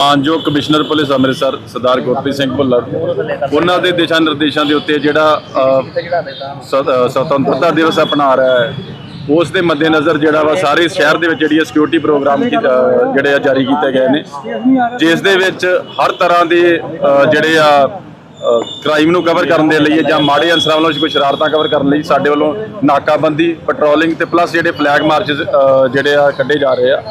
ਮਾਨਯੋਗ commissioner police Amritsar Sardar Gurpreet Singh Bhullar ਉਹਨਾਂ ਦੇ ਦਿਸ਼ਾ ਨਿਰਦੇਸ਼ਾਂ ਦੇ ਉੱਤੇ ਜਿਹੜਾ ਅ, ਸੁਤੰਤਰਤਾ ਦਿਵਸ ਅਪਣਾ ਰਿਹਾ ਹੈ ਉਸ ਦੇ ਮੱਦੇਨਜ਼ਰ ਜਿਹੜਾ ਵਾ ਸਾਰੇ ਸ਼ਹਿਰ ਦੇ ਵਿੱਚ ਜਿਹੜੀ ਸਿਕਿਉਰਿਟੀ ਪ੍ਰੋਗਰਾਮ ਕੀ- ਅ, ਜਿਹੜੇ ਆ ਜਾਰੀ ਕੀਤੇ ਗਏ ਨੇ ਜਿਸ ਦੇ ਵਿੱਚ ਹਰ ਤਰ੍ਹਾਂ ਦੇ ਅ, ਜਿਹੜੇ ਆ ਕ੍ਰਾਈਮ ਨੂੰ ਕਵਰ ਕਰਨ ਦੇ ਲਈ ਜਾਂ ਮਾੜੇ ਅਨਸਰਾਂ ਵੱਲੋਂ ਕੋਈ ਸ਼ਰਾਰਤਾਂ ਕਵਰ ਕਰਨ ਲਈ ਸਾਡੇ ਵੱਲੋਂ ਨਾਕਾਬੰਦੀ ਪੈਟਰੋਲਿੰਗ ਤੇ ਪਲੱਸ ਜਿਹੜੇ ਫਲੈਗ ਮਾਰਚ ਜਿਹੜੇ ਆ ਕੱਢੇ ਜਾ ਰਹੇ ਆ।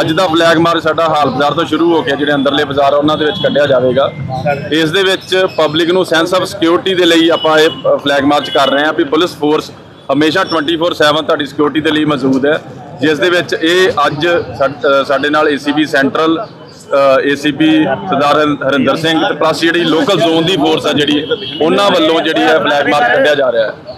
ਅੱਜ ਦਾ ਫਲੈਗ ਮਾਰਚ ਸਾਡਾ ਹਾਲ ਬਾਜ਼ਾਰ ਤੋਂ ਸ਼ੁਰੂ ਹੋ ਕੇ ਜਿਹੜੇ ਅੰਦਰਲੇ ਬਾਜ਼ਾਰ ਆ, ਉਹਨਾਂ ਦੇ ਵਿੱਚ ਕੱਢਿਆ ਜਾਵੇਗਾ। ਇਸ ਦੇ ਵਿੱਚ ਪਬਲਿਕ ਨੂੰ ਸੈਂਸ ਆਫ ਸਿਕਿਉਰਿਟੀ ਦੇ ਲਈ ਆਪਾਂ ਇਹ ਫਲੈਗ ਮਾਰਚ ਕਰ ਰਹੇ ਹਾਂ ਵੀ ਪੁਲਿਸ ਫੋਰਸ ਹਮੇਸ਼ਾ 24/7 ਤੁਹਾਡੀ ਸਿਕਿਉਰਿਟੀ ਦੇ ਲਈ ਮੌਜੂਦ ਹੈ। ਜਿਸ ਦੇ ਵਿੱਚ ਇਹ ਅੱਜ ਸਾ- ਸਾਡੇ ਨਾਲ ACB central ACP Sardar Harinder Singh ਤੇ ਪਲੱਸ ਜਿਹੜੀ ਲੋਕਲ ਜ਼ੋਨ ਦੀ ਫੋਰਸ ਆ ਜਿਹੜੀ ਉਹਨਾਂ ਵੱਲੋਂ ਜਿਹੜੀ ਹੈ ਫਲੈਗ ਮਾਰਚ ਕੱਢਿਆ ਜਾ ਰਿਹਾ ਹੈ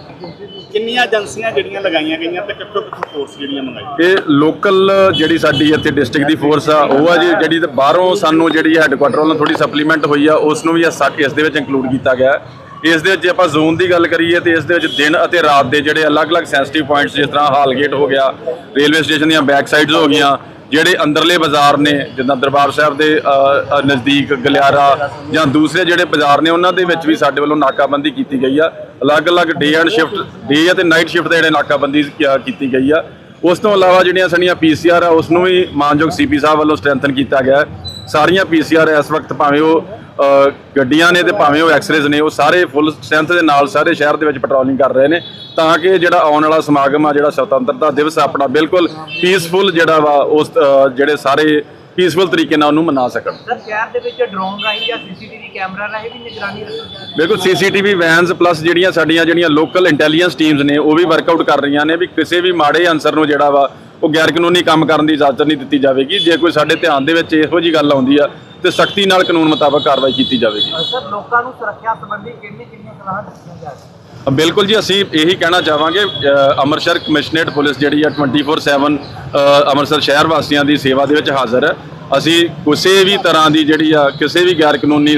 ਕਿੰਨੀਆਂ ਏਜੰਸੀਆਂ ਜਿਹੜੀਆਂ ਲਗਾਈਆਂ ਗਈਆਂ ਤੇ ਕਿੱਥੋਂ ਕਿੱਥੋਂ ਫੋਰਸ ਜਿਹੜੀਆਂ ਮੰਗਾਈਆਂ ਇਹ ਲੋਕਲ ਜਿਹੜੀ ਸਾਡੀ ਇੱਥੇ ਡਿਸਟ੍ਰਿਕਟ ਦੀ ਫੋਰਸ ਆ ਉਹ ਆ ਜੀ ਜਿਹੜੀ ਤੇ ਬਾਹਰੋਂ ਸਾਨੂੰ ਜਿਹੜੀ ਹੈੱਡਕੁਆਟਰ ਵੱਲੋਂ ਥੋੜੀ ਸਪਲੀਮੈਂਟ ਹੋਈ ਆ ਉਸ ਨੂੰ ਵੀ ਇਸ ਦੇ ਵਿੱਚ ਇੰਕਲੂਡ ਕੀਤਾ ਗਿਆ। ਇਸ ਦੇ ਵਿੱਚ ਜੇ ਆਪਾਂ ਜ਼ੋਨ ਦੀ ਗੱਲ ਕਰੀਏ ਤੇ ਇਸ ਦੇ ਵਿੱਚ ਦਿਨ ਅਤੇ ਰਾਤ ਦੇ ਜਿਹੜੇ ਅਲੱਗ-ਅਲੱਗ ਸੈਂਸਿਟਿਵ ਪੁਆਇੰਟਸ ਜਿਸ ਤਰ੍ਹਾਂ ਹਾਲਗੇਟ ਹੋ ਗਿਆ ਰੇਲਵੇ ਸਟੇਸ਼ਨ ਦੀਆਂ ਬੈਕ ਸਾਈਡਸ ਹੋ ਗਈਆਂ ਜਿਹੜੇ ਅੰਦਰਲੇ ਬਾਜ਼ਾਰ ਨੇ, ਜਿੱਦਾਂ ਦਰਬਾਰ ਸਾਹਿਬ ਦੇ ਨਜ਼ਦੀਕ ਗਲਿਆਰਾ ਜਾਂ ਦੂਸਰੇ ਜਿਹੜੇ ਬਾਜ਼ਾਰ ਨੇ, ਉਹਨਾਂ ਦੇ ਵਿੱਚ ਵੀ ਸਾਡੇ ਵੱਲੋਂ ਨਾਕਾਬੰਦੀ ਕੀਤੀ ਗਈ ਆ ਅਲੱਗ-ਅਲੱਗ ਡੇ ਐਂਡ ਸ਼ਿਫਟ ਡੇ ਅਤੇ ਨਾਈਟ ਸ਼ਿਫਟ ਦੇ ਜਿਹੜੇ ਨਾਕਾਬੰਦੀ ਕੀਤੀ ਗਈ ਆ ਉਸ ਤੋਂ ਇਲਾਵਾ ਜਿਹੜੀਆਂ ਸਾਡੀਆਂ ਪੀਸੀਆਰ ਆ, ਉਸ ਨੂੰ ਵੀ ਮਾਨਯੋਗ ਸੀਪੀ ਸਾਹਿਬ ਵੱਲੋਂ ਸਟਰੈਂਥਨ ਕੀਤਾ ਗਿਆ ਹੈ। ਸਾਰੀਆਂ ਪੀਸੀਆਰ ਇਸ ਵਕਤ ਭਾਵੇਂ ਉਹ ਗੱਡੀਆਂ ਨੇ ਤੇ ਭਾਵੇਂ ਉਹ ਐਕਸਰੇਜ਼ ਨੇ ਉਹ ਸਾਰੇ ਫੁੱਲ ਸਟਰੈਂਥ ਦੇ ਨਾਲ ਸਾਰੇ ਸ਼ਹਿਰ ਦੇ ਵਿੱਚ ਪੈਟਰੋਲਿੰਗ ਕਰ ਰਹੇ ਨੇ। ਤਾਂ ਕਿ ਜਿਹੜਾ ਆਉਣ ਵਾਲਾ ਸਮਾਗਮ ਆ ਜਿਹੜਾ ਸੁਤੰਤਰਤਾ ਦਿਵਸ ਆ ਆਪਣਾ ਬਿਲਕੁਲ ਪੀਸਫੁਲ ਜਿਹੜਾ ਵਾ ਉਸ ਜਿਹੜੇ ਸਾਰੇ ਪੀਸਫੁਲ ਤਰੀਕੇ ਨਾਲ ਉਹਨੂੰ ਮਨਾ ਸਕਣ। ਸਰ ਸ਼ਹਿਰ ਦੇ ਵਿੱਚ ਡਰੋਨ ਰਾਹੀਂ ਜਾਂ ਸੀਸੀਟੀਵੀ ਕੈਮਰਾ ਰਾਹੀਂ ਵੀ ਨਿਗਰਾਨੀ ਰੱਖੀ। ਜਾ ਰਹੀ ਹੈ ਬਿਲਕੁਲ ਸੀਸੀਟੀਵੀ ਵੈਨਸ ਪਲੱਸ ਜਿਹੜੀਆਂ ਸਾਡੀਆਂ ਜਿਹੜੀਆਂ ਲੋਕਲ ਇੰਟੈਲੀਜੈਂਸ ਟੀਮਸ ਨੇ ਉਹ ਵੀ ਵਰਕਆਊਟ ਕਰ ਰਹੀਆਂ ਨੇ ਵੀ ਕਿਸੇ ਵੀ ਮਾੜੇ ਅਨਸਰ ਨੂੰ ਜਿਹੜਾ ਵਾ ਉਹ ਗੈਰ ਕਾਨੂੰਨੀ ਕੰਮ ਕਰਨ ਦੀ ਇਜਾਜ਼ਤ ਨਹੀਂ ਦਿੱਤੀ ਜਾਵੇਗੀ। ਜੇ ਕੋਈ ਸਾਡੇ ਧਿਆਨ ਦੇ ਵਿੱਚ ਇਹੋ ਜੀ ਗੱਲ ਆਉਂਦੀ ਆ ਤੇ ਸਖਤੀ ਨਾਲ ਕਾਨੂੰਨ ਮੁਤਾਬਕ ਕਾਰਵਾਈ ਕੀਤੀ ਜਾਵੇਗੀ। ਸਰ ਲੋਕਾਂ ਨੂੰ ਸੁਰੱਖਿਆ ਸੰਬੰਧੀ ਕਿੰਨੀ ਕਿੰਨੀ ਸਲਾਹ ਦਿੱਤੀਆਂ ਜਾ ਰਹੀਆਂ? ਬਿਲਕੁਲ ਜੀ ਅਸੀਂ ਇਹੀ ਕਹਿਣਾ ਚਾਹਾਂਗੇ ਅੰਮ੍ਰਿਤਸਰ ਕਮਿਸ਼ਨਰੇਟ ਪੁਲਿਸ ਜਿਹੜੀ ਆ 24/7 ਅ, ਅੰਮ੍ਰਿਤਸਰ ਸ਼ਹਿਰ ਵਾਸੀਆਂ ਦੀ ਸੇਵਾ ਦੇ ਵਿੱਚ ਹਾਜ਼ਰ ਹੈ। ਅਸੀਂ ਕਿਸੇ ਵੀ ਤਰ੍ਹਾਂ ਦੀ ਜਿਹੜੀ ਆ ਕਿਸੇ ਵੀ ਗੈਰ ਕਾਨੂੰਨੀ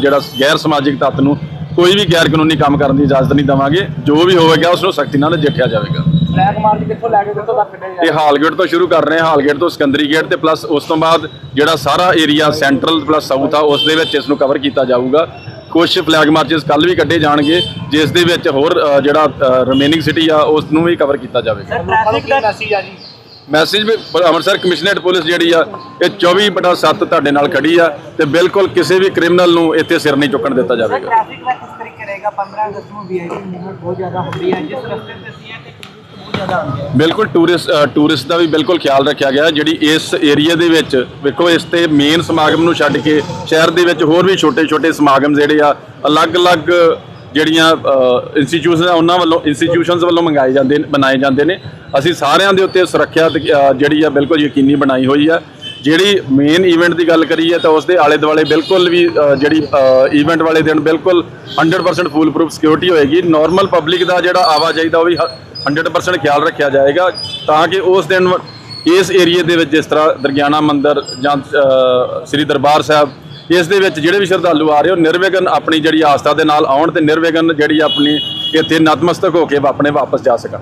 ਜਿਹੜਾ ਗੈਰ ਸਮਾਜਿਕ ਤੱਤ ਨੂੰ ਕੋਈ ਵੀ ਗੈਰ ਕਾਨੂੰਨੀ ਕੰਮ ਕਰਨ ਦੀ ਇਜਾਜ਼ਤ ਨਹੀਂ ਦੇਵਾਂਗੇ। ਜੋ ਵੀ ਹੋਵੇਗਾ ਉਸ ਨੂੰ ਸਖਤੀ ਨਾਲ ਨਜਿੱਠਿਆ ਜਾਵੇਗਾ। ਫਲੈਗ ਮਾਰਚ ਕਿੱਥੋਂ ਲੈ ਕੇ ਕਿੱਥੋਂ ਤੱਕ ਕੱਢਿਆ ਇਹ ਹਾਲਗੇਟ ਤੋਂ ਸ਼ੁਰੂ ਕਰ ਰਹੇ ਹਾਂ ਹਾਲਗੇਟ ਤੋਂ ਸਿਕੰਦਰੀ ਗੇਟ ਤੇ ਪਲੱਸ ਉਸ ਤੋਂ ਬਾਅਦ ਜਿਹੜਾ ਸਾਰਾ ਏਰੀਆ ਸੈਂਟਰਲ ਪਲੱਸ ਸਾਊਥ ਆ ਉਸ ਦੇ ਵਿੱਚ ਇਸ ਨੂੰ ਕਵਰ ਕੀਤਾ ਜਾਊਗਾ। ਕੁਝ ਫਲੈਗ ਮਾਰਚਸ ਕੱਲ ਵੀ ਕੱਢੇ ਜਾਣਗੇ ਜਿਸ ਦੇ ਵਿੱਚ ਹੋਰ ਅ, ਜਿਹੜਾ ਰਿਮੇਨਿੰਗ ਸਿਟੀ ਆ ਉਸ ਨੂੰ ਵੀ ਕਵਰ ਕੀਤਾ ਜਾਵੇਗਾ ਸਰ ਟ੍ਰੈਫਿਕ ਦਾ ਮੈਸੇਜ ਆ ਜੀ? ਮੈਸੇਜ ਵੀ ਪ- ਅੰਮ੍ਰਿਤਸਰ ਕਮਿਸ਼ਨਰੇਟ ਪੁਲਿਸ ਜਿਹੜੀ ਆ ਇਹ 24/7 ਤੁਹਾਡੇ ਨਾਲ ਖੜੀ ਆ ਤੇ ਬਿਲਕੁਲ ਕਿਸੇ ਵੀ ਕ੍ਰਿਮੀਨਲ ਨੂੰ ਇੱਥੇ ਸਿਰ ਨਹੀਂ ਚੁੱਕਣ ਦਿੱਤਾ ਜਾਵੇਗਾ। ਟ੍ਰੈਫਿਕ ਦਾ ਕਿਸ ਤਰੀਕੇ ਰਹੇਗਾ? 15 ਅਗਸਤ ਨੂੰ ਵੀਆਈਪੀ ਮੂਵਮੈਂਟ ਬਹੁਤ ਜ਼ਿਆਦਾ ਹੁੰਦੀ ਹੈ। ਜਿਸ ਰਸਤੇ ਤੇ ਅਸੀਂ ਹੈ ਕਿ ਟੂਰਿਸਟ ਬਹੁਤ ਜ਼ਿਆਦਾ ਆਉਂਦੇ ਆ ਬਿਲਕੁਲ ਟੂਰਿਸਟ ਟੂਰਿਸਟ ਦਾ ਵੀ ਬਿਲਕੁਲ ਖਿਆਲ ਰੱਖਿਆ ਗਿਆ ਜਿਹੜੀ ਇਸ ਏਰੀਆ ਦੇ ਵਿੱਚ, ਵੇਖੋ, ਇਸ ਤੇ ਮੇਨ ਸਮਾਗਮ ਨੂੰ ਛੱਡ ਕੇ ਸ਼ਹਿਰ ਦੇ ਵਿੱਚ ਹੋਰ ਵੀ ਛੋਟੇ-ਛੋਟੇ ਸਮਾਗਮ ਜਿਹੜੇ ਆ, ਅਲੱਗ-ਅਲੱਗ ਜਿਹੜੀਆਂ ਇੰਸਟੀਚਿਊਸ਼ਨਸ ਉਹਨਾਂ ਵੱਲੋਂ ਇੰਸਟੀਚਿਊਸ਼ਨਸ ਵੱਲੋਂ ਮੰਗਾਏ ਜਾਂਦੇ ਨੇ, ਬਣਾਏ ਜਾਂਦੇ ਨੇ। ਅਸੀਂ ਸਾਰਿਆਂ ਦੇ ਉੱਤੇ ਸੁਰੱਖਿਆ ਜਿਹੜੀ ਆ, ਬਿਲਕੁਲ ਯਕੀਨੀ ਬਣਾਈ ਹੋਈ ਆ। ਜਿਹੜੀ ਮੇਨ ਇਵੈਂਟ ਦੀ ਗੱਲ ਕਰੀਏ ਤਾਂ ਉਸ ਦੇ ਆਲੇ ਦੁਆਲੇ ਬਿਲਕੁਲ ਵੀ ਜਿਹੜੀ ਇਵੈਂਟ ਵਾਲੇ ਦਿਨ ਬਿਲਕੁਲ 100% ਫੂਲ ਪ੍ਰੂਫ ਸਿਕਿਉਰਿਟੀ ਹੋਏਗੀ। ਨਾਰਮਲ ਪਬਲਿਕ ਦਾ ਜਿਹੜਾ ਆਵਾਜਾਈ ਦਾ ਉਹ ਵੀ 100% ਖਿਆਲ ਰੱਖਿਆ ਜਾਏਗਾ ਤਾਂ ਕਿ ਉਸ ਦਿਨ ਇਸ ਏਰੀਏ ਦੇ ਵਿੱਚ ਜਿਸ ਤਰ੍ਹਾਂ ਦਰਗਿਆਨਾ ਮੰਦਿਰ ਜਾਂ ਸ੍ਰੀ ਦਰਬਾਰ ਸਾਹਿਬ, ਇਸ ਦੇ ਵਿੱਚ ਜਿਹੜੇ ਵੀ ਸ਼ਰਧਾਲੂ ਆ ਰਹੇ ਹੋ ਨਿਰਵਿਘਨ ਆਪਣੀ ਜਿਹੜੀ ਆਸਥਾ ਦੇ ਨਾਲ ਆਉਣ ਤੇ ਨਿਰਵਿਘਨ ਜਿਹੜੀ ਆਪਣੀ ਇੱਥੇ ਨਤਮਸਤਕ ਹੋ ਕੇ ਆਪਣੇ ਵਾਪਸ ਜਾ ਸਕਣ।